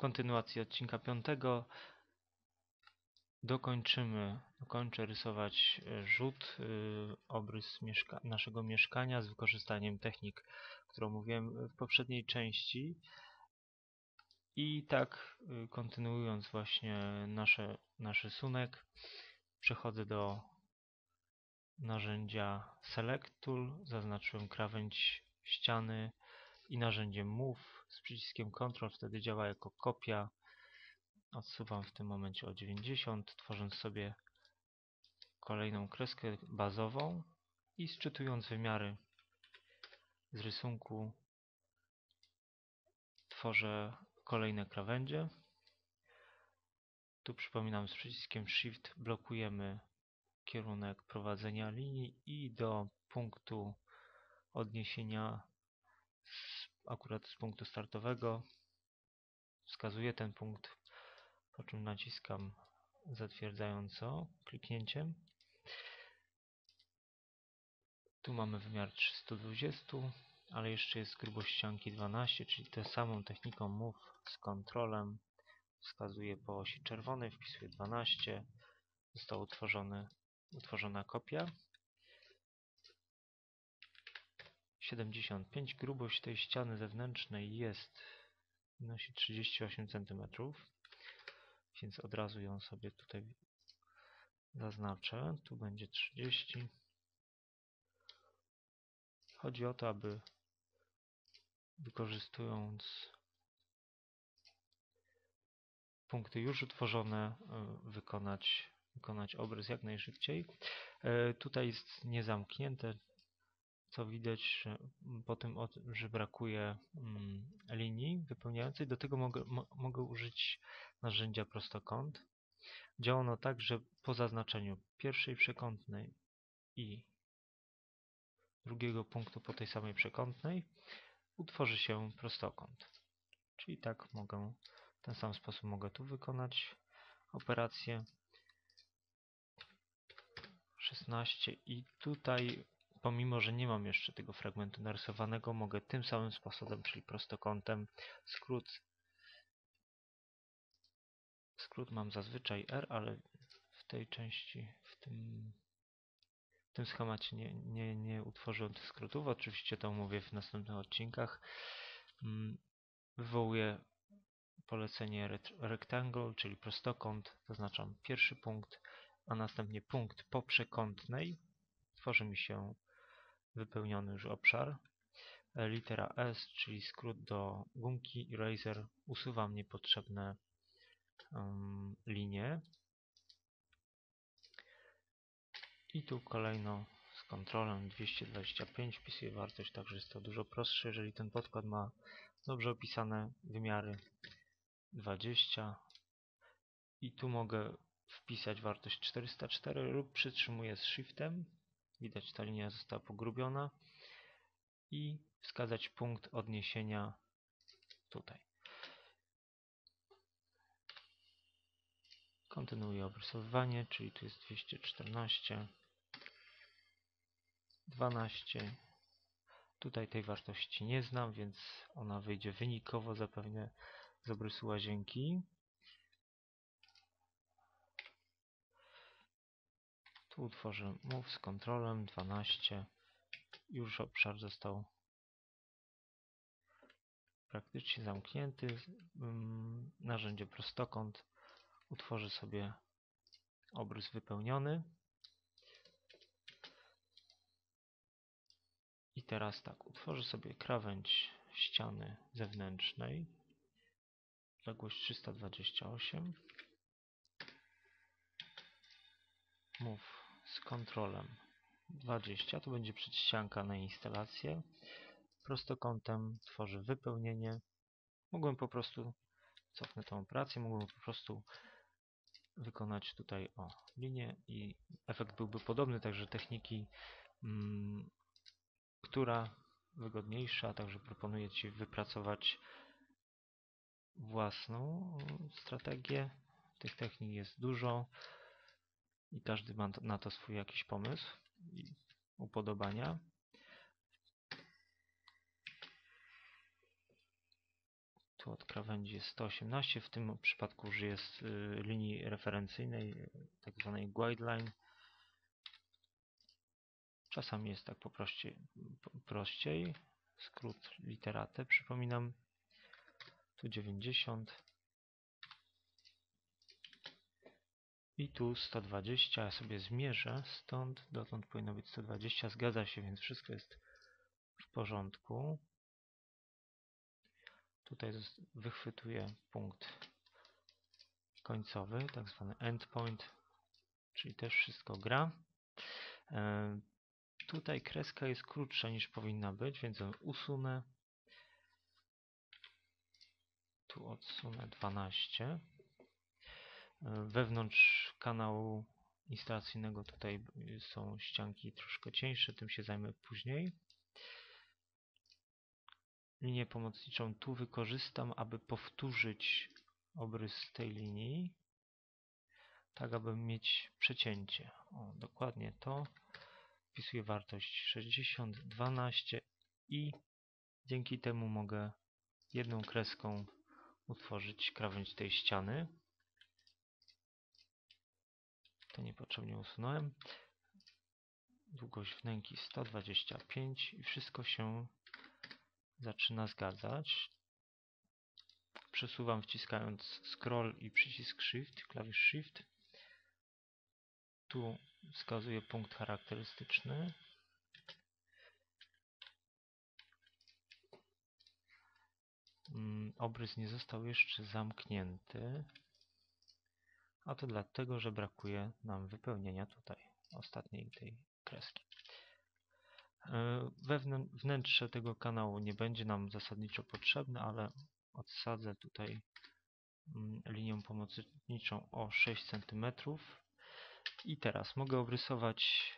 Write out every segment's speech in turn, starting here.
kontynuacji odcinka 5 dokończymy, dokończę rysować e, rzut, e, obrys mieszka naszego mieszkania z wykorzystaniem technik, którą mówiłem w poprzedniej części. I tak e, kontynuując właśnie nasze, nasz rysunek, przechodzę do narzędzia Select Tool, zaznaczyłem krawędź ściany i narzędzie Move z przyciskiem Ctrl wtedy działa jako kopia odsuwam w tym momencie o 90, tworząc sobie kolejną kreskę bazową i sczytując wymiary z rysunku tworzę kolejne krawędzie. Tu przypominam z przyciskiem Shift blokujemy kierunek prowadzenia linii i do punktu odniesienia akurat z punktu startowego wskazuję ten punkt po czym naciskam zatwierdzająco kliknięciem. Tu mamy wymiar 320, ale jeszcze jest grubość ścianki 12, czyli tę samą techniką Move z kontrolem wskazuję po osi czerwonej, wpisuję 12, została utworzona kopia. 75 grubość tej ściany zewnętrznej jest wynosi 38 cm więc od razu ją sobie tutaj zaznaczę. Tu będzie 30. Chodzi o to, aby wykorzystując punkty już utworzone, e, wykonać, wykonać obrys jak najszybciej. E, tutaj jest niezamknięte, co widać po tym, że brakuje mm, linii wypełniającej. Do tego mogę, mo, mogę użyć narzędzia prostokąt. Działa ono tak, że po zaznaczeniu pierwszej przekątnej i drugiego punktu po tej samej przekątnej utworzy się prostokąt. Czyli tak mogę, w ten sam sposób mogę tu wykonać operację 16 i tutaj pomimo, że nie mam jeszcze tego fragmentu narysowanego mogę tym samym sposobem, czyli prostokątem skrót Skrót mam zazwyczaj R, ale w tej części, w tym, w tym schemacie nie, nie, nie utworzyłem tych skrótów. Oczywiście to omówię w następnych odcinkach. Mm, wywołuję polecenie rectangle, czyli prostokąt. Zaznaczam pierwszy punkt, a następnie punkt po przekątnej. Tworzy mi się wypełniony już obszar. Litera S, czyli skrót do gumki Eraser, usuwam niepotrzebne um, linię. I tu kolejno z kontrolą 225 wpisuję wartość, także jest to dużo prostsze, jeżeli ten podkład ma dobrze opisane wymiary 20 i tu mogę wpisać wartość 404 lub przytrzymuję z shiftem widać ta linia została pogrubiona i wskazać punkt odniesienia tutaj Kontynuuję obrysowywanie, czyli tu jest 214, 12. Tutaj tej wartości nie znam, więc ona wyjdzie wynikowo zapewne z obrysu łazienki. Tu utworzę move z kontrolem 12. Już obszar został praktycznie zamknięty. Mm, narzędzie prostokąt utworzę sobie obrys wypełniony. I teraz tak, utworzę sobie krawędź ściany zewnętrznej. Odległość 328. Move z kontrolem 20. To będzie przedścianka na instalację. Prostokątem tworzę wypełnienie. Mogłem po prostu, cofnę tą operację, mogłem po prostu wykonać tutaj o linię i efekt byłby podobny, także techniki, mm, która wygodniejsza, także proponuję Ci wypracować własną strategię. Tych technik jest dużo i każdy ma na to swój jakiś pomysł i upodobania. Tu od krawędzi jest 118, w tym przypadku użyję z, y, linii referencyjnej, tak zwanej guideline. Czasami jest tak po prościej, prościej. Skrót literatę, przypominam. Tu 90. I tu 120, ja sobie zmierzę, stąd dotąd powinno być 120, zgadza się, więc wszystko jest w porządku. Tutaj wychwytuję punkt końcowy, tak zwany endpoint, czyli też wszystko gra. E, tutaj kreska jest krótsza niż powinna być, więc ją usunę. Tu odsunę 12. Wewnątrz kanału instalacyjnego tutaj są ścianki troszkę cieńsze, tym się zajmę później. Linię pomocniczą tu wykorzystam, aby powtórzyć obrys tej linii, tak aby mieć przecięcie. O, dokładnie to. Wpisuję wartość 60, 12 i dzięki temu mogę jedną kreską utworzyć krawędź tej ściany to niepotrzebnie usunąłem. Długość wnęki 125 i wszystko się zaczyna zgadzać. Przesuwam wciskając scroll i przycisk shift, klawisz shift. Tu wskazuję punkt charakterystyczny. Mm, obrys nie został jeszcze zamknięty. A to dlatego, że brakuje nam wypełnienia tutaj ostatniej tej kreski. E, wnętrze tego kanału nie będzie nam zasadniczo potrzebne, ale odsadzę tutaj mm, linią pomocniczą o 6 cm. I teraz mogę obrysować,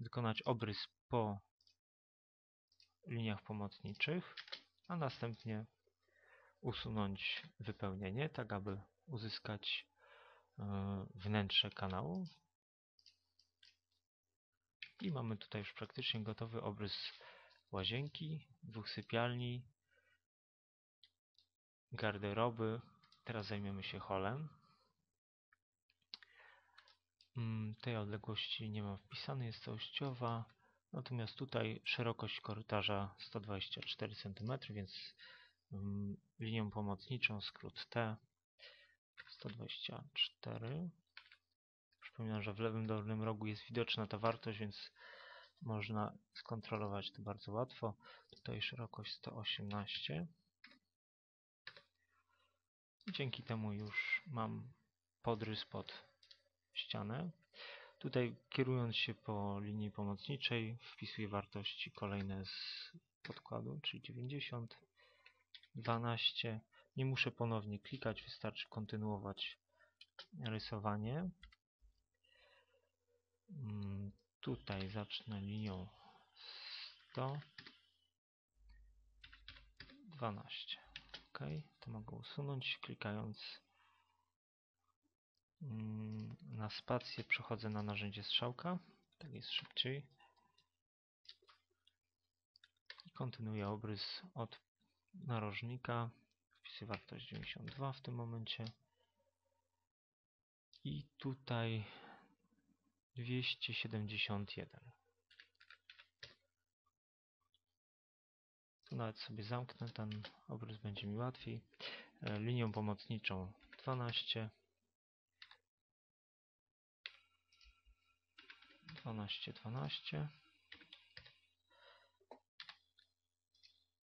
wykonać obrys po liniach pomocniczych, a następnie usunąć wypełnienie, tak aby uzyskać wnętrze kanału. I mamy tutaj już praktycznie gotowy obrys łazienki, dwóch sypialni, garderoby. Teraz zajmiemy się holem. Mm, tej odległości nie mam wpisanej, jest całościowa. Natomiast tutaj szerokość korytarza 124 cm, więc mm, linią pomocniczą skrót T 124. Przypominam, że w lewym dolnym rogu jest widoczna ta wartość, więc można skontrolować to bardzo łatwo. Tutaj szerokość 118. I dzięki temu już mam podrys pod ścianę. Tutaj kierując się po linii pomocniczej wpisuję wartości kolejne z podkładu, czyli 90, 12, nie muszę ponownie klikać, wystarczy kontynuować rysowanie. Mm, tutaj zacznę linią 100, 12. OK, to mogę usunąć klikając mm, na spację przechodzę na narzędzie strzałka, tak jest szybciej. I kontynuuję obrys od narożnika wartość 92 w tym momencie. I tutaj 271. Tu nawet sobie zamknę, ten obraz będzie mi łatwiej. E, linią pomocniczą 12. 12, 12.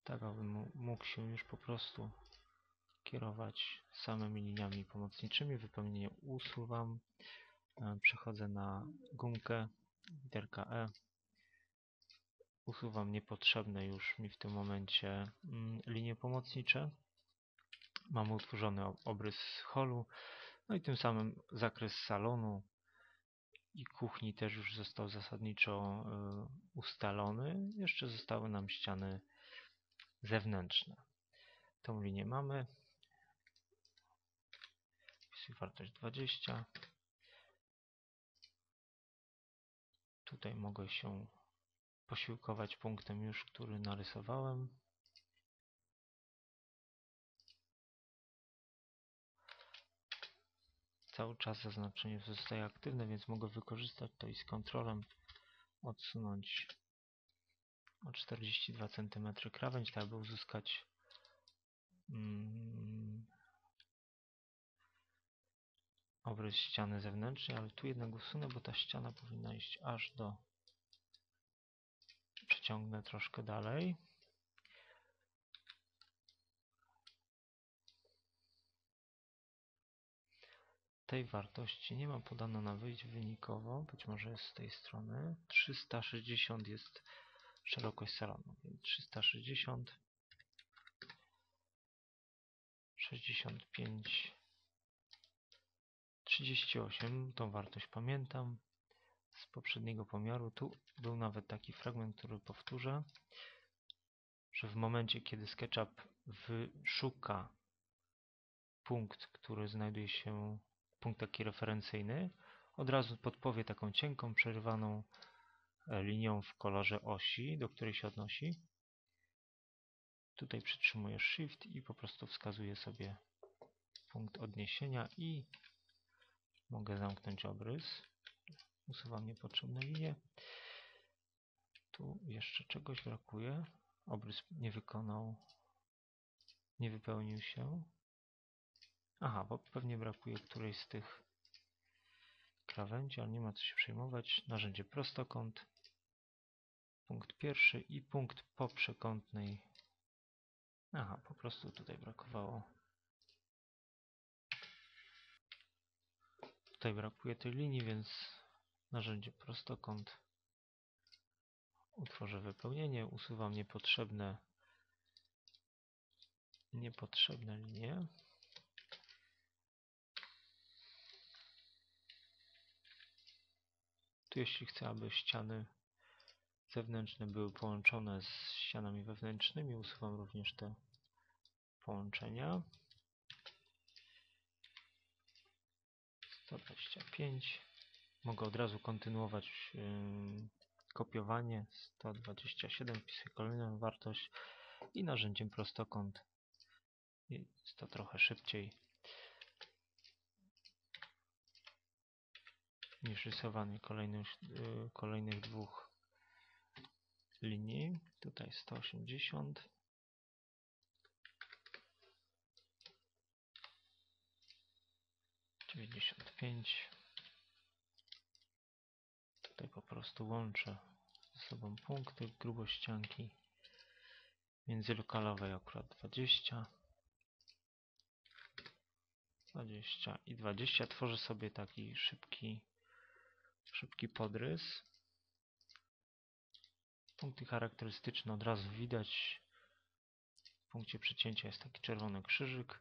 Tak, abym mógł się już po prostu kierować samymi liniami pomocniczymi. Wypełnienie usuwam. E, przechodzę na gumkę, literka E. Usuwam niepotrzebne już mi w tym momencie mm, linie pomocnicze. Mamy utworzony obrys holu. No i tym samym zakres salonu i kuchni też już został zasadniczo e, ustalony. Jeszcze zostały nam ściany zewnętrzne. Tą linię mamy opcji wartość 20. Tutaj mogę się posiłkować punktem już, który narysowałem. Cały czas zaznaczenie zostaje aktywne, więc mogę wykorzystać to i z kontrolem odsunąć o 42 cm krawędź, tak aby uzyskać mm, obrys ściany zewnętrznej, ale tu jednak usunę, bo ta ściana powinna iść aż do przeciągnę troszkę dalej tej wartości nie ma podano na wyjść wynikowo, być może jest z tej strony. 360 jest szerokość salonu, więc 360 65 38, tą wartość pamiętam z poprzedniego pomiaru. Tu był nawet taki fragment, który powtórzę, że w momencie, kiedy SketchUp wyszuka punkt, który znajduje się punkt taki referencyjny, od razu podpowie taką cienką, przerywaną e, linią w kolorze osi, do której się odnosi. Tutaj przytrzymujesz Shift i po prostu wskazuje sobie punkt odniesienia i mogę zamknąć obrys. Usuwam niepotrzebne linie. Tu jeszcze czegoś brakuje. Obrys nie wykonał, nie wypełnił się. Aha, bo pewnie brakuje którejś z tych krawędzi, ale nie ma co się przejmować. Narzędzie prostokąt. Punkt pierwszy i punkt po przekątnej. Aha, po prostu tutaj brakowało. Tutaj brakuje tej linii, więc narzędzie prostokąt. Utworzę wypełnienie, usuwam niepotrzebne niepotrzebne linie. Tu jeśli chcę, aby ściany zewnętrzne były połączone z ścianami wewnętrznymi, usuwam również te połączenia. 125. Mogę od razu kontynuować yy, kopiowanie. 127. Wpisuję kolejną wartość i narzędziem prostokąt. Jest to trochę szybciej. niż rysowanie kolejnych, y, kolejnych dwóch linii. Tutaj 180. Dziewięćdziesiąt pięć. Tutaj po prostu łączę ze sobą punkty grubościanki międzylokalowej akurat 20 20 i 20 tworzę sobie taki szybki szybki podrys. Punkty charakterystyczne od razu widać. W punkcie przecięcia jest taki czerwony krzyżyk.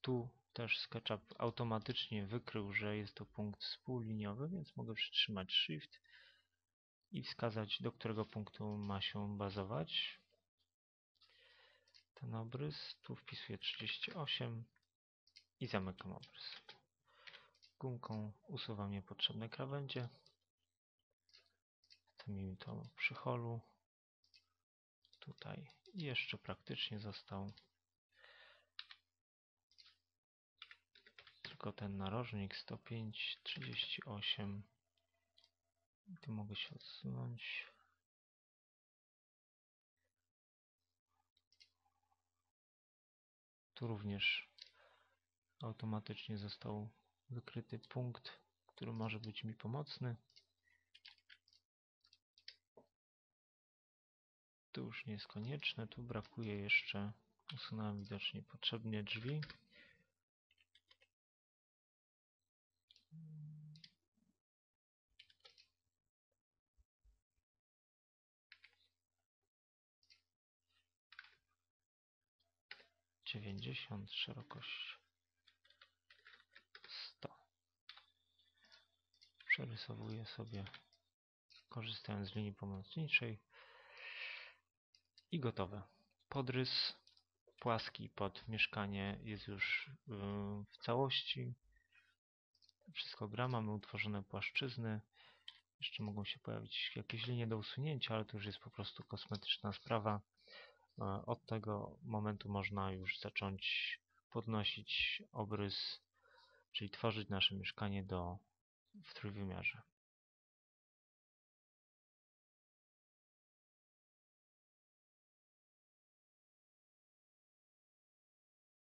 Tu też SketchUp automatycznie wykrył, że jest to punkt współliniowy, więc mogę przytrzymać Shift i wskazać, do którego punktu ma się bazować ten obrys. Tu wpisuję 38 i zamykam obrys. Gumką usuwam niepotrzebne krawędzie. Tym to przy holu. Tutaj jeszcze praktycznie został tylko ten narożnik 105, 38. I tu mogę się odsunąć. Tu również automatycznie został wykryty punkt, który może być mi pomocny. Tu już nie jest konieczne, tu brakuje jeszcze, usunąłem widocznie potrzebnie drzwi. Dziewięćdziesiąt szerokość przerysowuję sobie korzystając z linii pomocniczej i gotowe. Podrys płaski pod mieszkanie jest już yy, w całości. Wszystko gra, mamy utworzone płaszczyzny. Jeszcze mogą się pojawić jakieś linie do usunięcia, ale to już jest po prostu kosmetyczna sprawa. Od tego momentu można już zacząć podnosić obrys czyli tworzyć nasze mieszkanie do, w trójwymiarze.